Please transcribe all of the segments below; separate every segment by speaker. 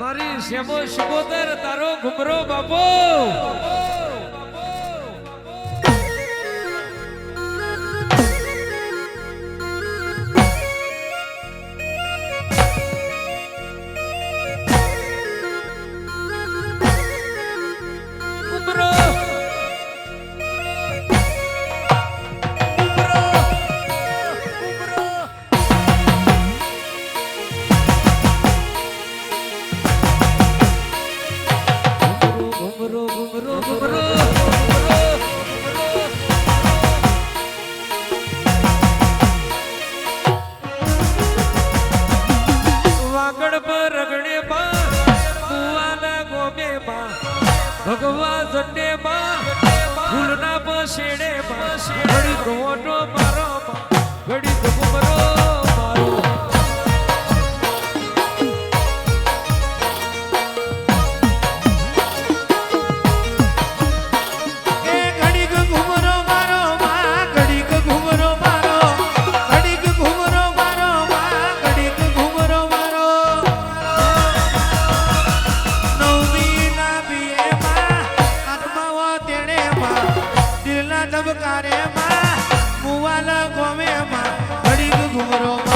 Speaker 1: મારી શેબો શુભોદર તારો ઘુમરો બાપો. ભગવાન જટે બા ફૂલના પછેડે
Speaker 2: બા રોટો ના ડબકારે માં મુવાલા ગોમે માં ઘડીક ઘુમરો
Speaker 1: માં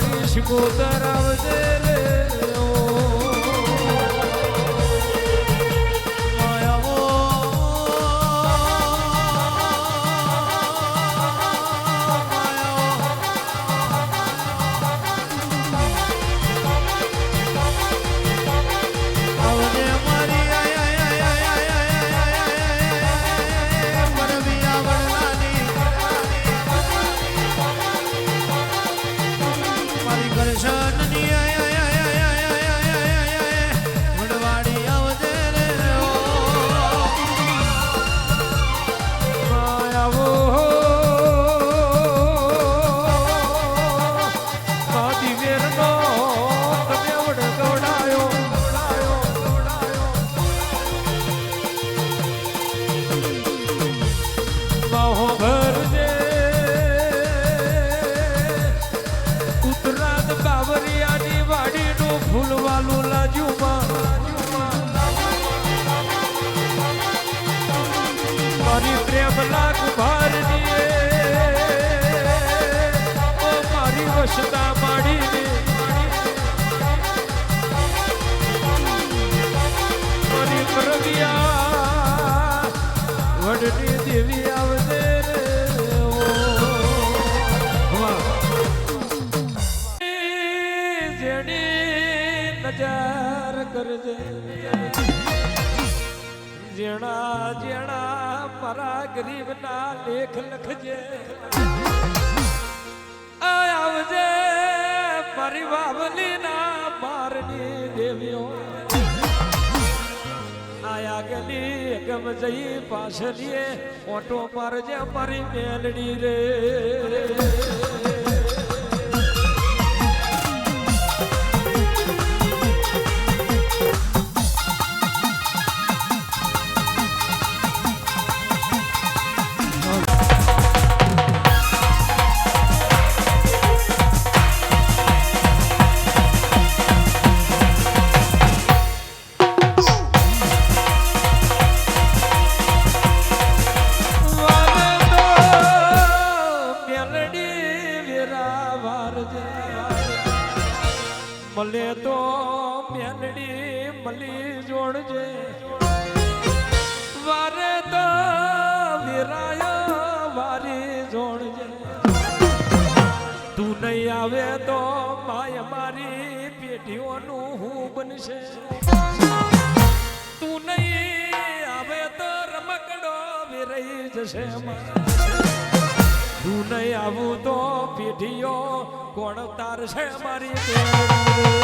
Speaker 1: વાળી શિકોતર આવજે ઢોલની દેવી આવજે જેડી નજર કરજે. જેણા જેણા મારા લેખ લખજે. આવજે પરિવાવલીના મારની દેવીઓ. આયા ગલી ગમ જઈ પાછલીએ ઓટો પર જે મારી મેલડી રે. તું નહીં આવે તો માય મારી પેઢીઓનું હું બનશે. તું નહીં આવે તો રમકડો વેરાઈ જશે તું નહીં આવું તો પેઢીઓ કોણ તારશે મારી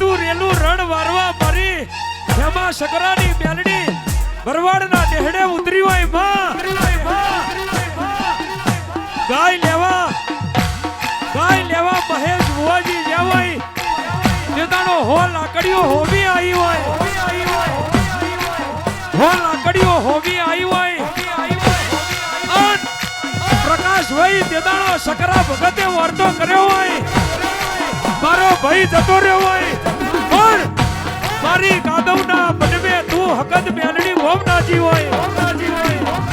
Speaker 1: અન રેલું રણ વારવા મારી જેમાં શકરાની બેલડી ભરવાડના ડેહડે ઉતરી હોયમાં. ગાય લેવા ગાય લેવા મહેશ ભુવાજી જેવાય જેતાનો હો લાકડીઓ હોવી આવી હોય. હો લાકડીઓ હોવી આવી હોય. પ્રકાશ ભાઈ તેદાણો શકરા ભગતે વર્તો કર્યો હોય. મારો ભાઈ જતો રહ્યો હોય, પણ મારી કાદવના મનમે તું હકત મેલડી ઓમ નાજી હોય. કેદાણો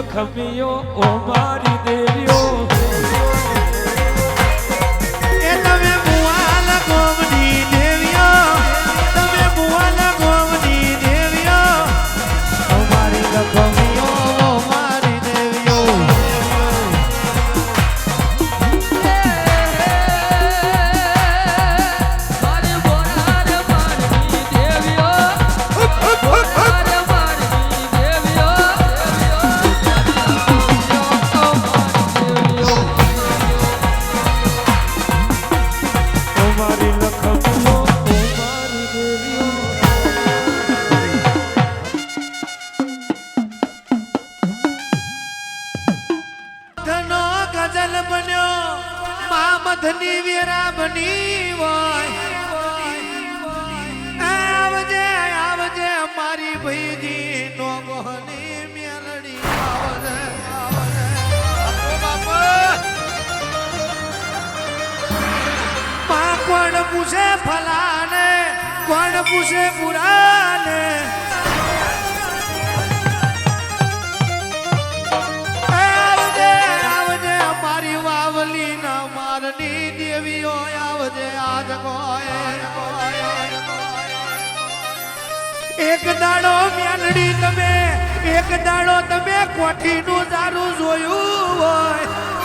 Speaker 1: લખમીઓ ઓ મારી દેવીઓ.
Speaker 2: પુરાને આવજે આવજે મારી વાવલી ના મારની દેવીઓ, આવજે, આજ કોય એક દાડો મ્યાનડી તમે, એક દાડો તમે કોઠીનું દારૂ જોયું હોય.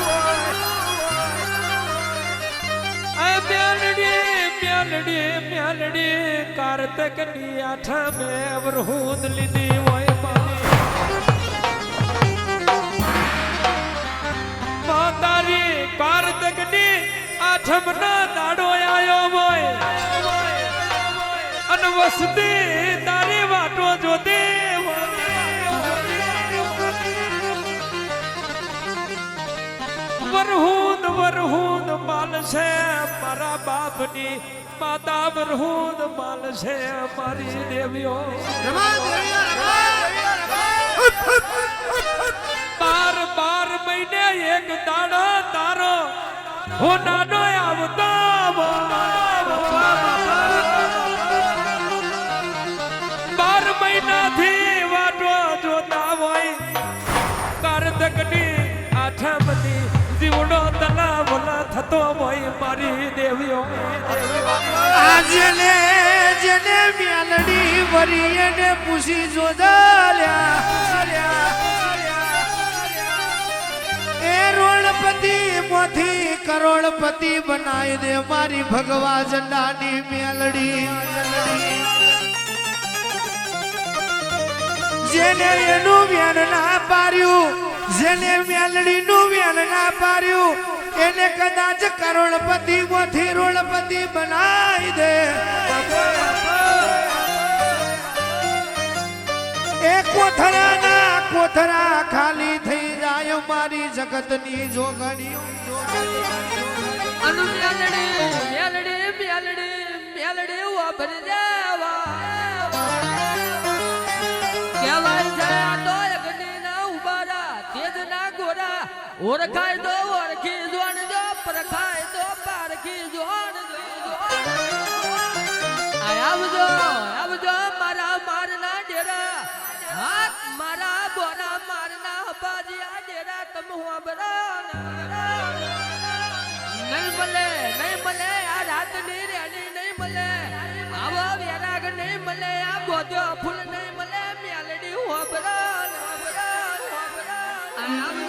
Speaker 1: મ્યાલડી મ્યાલડી કારતકની આઠા મેં વરહુદ લીધી હોય પાણી. તારી કારતકની આઠમ ના દાડો આયો હોય. અને વસતી તારી વાટો જોતી વરહુદ વરહુદ માલ છે મારા બાપની. માતા બરહુદ બાલ છે મારી દેવીઓ. બાર બાર મહિને એક દાડો તારો. હું નાનો આવતો તલાવલા ભય મારી દેવીઓ
Speaker 2: આ જેને મ્યાલડી ભરી એને પૂછી જોદાલ્યા એ રોડપતિ મોથી કરોડપતિ બનાવી દે મારી ભગવા જંડાની મ્યાલડી. જેને એનું વ્યાન ના પાર્યું જેને મ્યાલડીનું વ્યાન ના પાર્યું એને કદાચ કરોડપતિ મોથી રોડપતિ બનાવી દે. એ કોથળાના કોથળા ખાલી થઈ જાય મારી જગતની જોગણીઓ.
Speaker 3: મેલડી મેલડી મેલડી વાપર દેવા ઓળખાય તો ઓળખી જોણ જો પરખાય તો પારખી જોણ આવજો આવજો, મારા મારના ડેરા. હા મારા બોના મારના હપાજી આ ડેરા. તમે હું નહીં મળે નહીં મળે, આ રાતની રેણી નહીં મળે. આવો વેરાગ નહીં મળે, આ બોધ્યો ફૂલ નહીં મળે. મેલડી હોબરા આવજો આવજો.